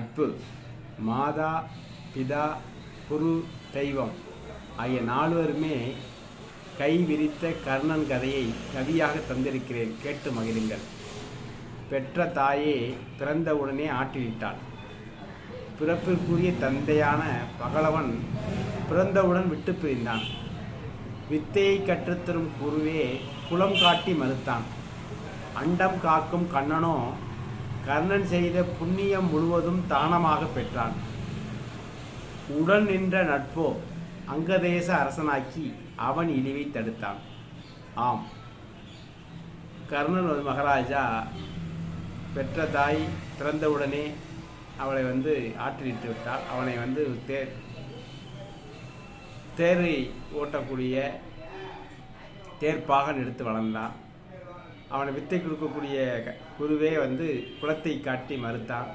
நட்பு மாதா பிதா குரு தெய்வம் ஆகிய நால்வருமே கை விரித்த கர்ணன் கதையை கவியாக தந்திருக்கிறேன். கேட்டு மகிழுங்கள். பெற்ற தாயே பிறந்தவுடனே ஆட்டிவிட்டாள் பிறப்பிற்குரிய தந்தையான பகலவன் பிறந்தவுடன் விட்டு பிரிந்தான். வித்தையை கற்றுத்தரும் குருவே குலம் காட்டி மறுத்தான். அண்டம் காக்கும் கண்ணனோ கர்ணன் செய்த புண்ணியம் முழுவதும் தானமாக பெற்றான். உடன் நின்ற நட்போ அங்கதேச அரசனாக்கி அவன் இழிவை தடுத்தான். ஆம். கர்ணன் ஒரு மகாராஜா பெற்ற தாய் பிறந்தவுடனே அவளை வந்து ஆற்றிவிட்டு விட்டாள். அவனை வந்து தேர் தேரை ஓட்டக்கூடிய தேர்ப்பாக எடுத்து வளர்ந்தான். அவனை வித்தை கொடுக்கக்கூடிய க- குருவே வந்து குலத்தை காட்டி மறுத்தான்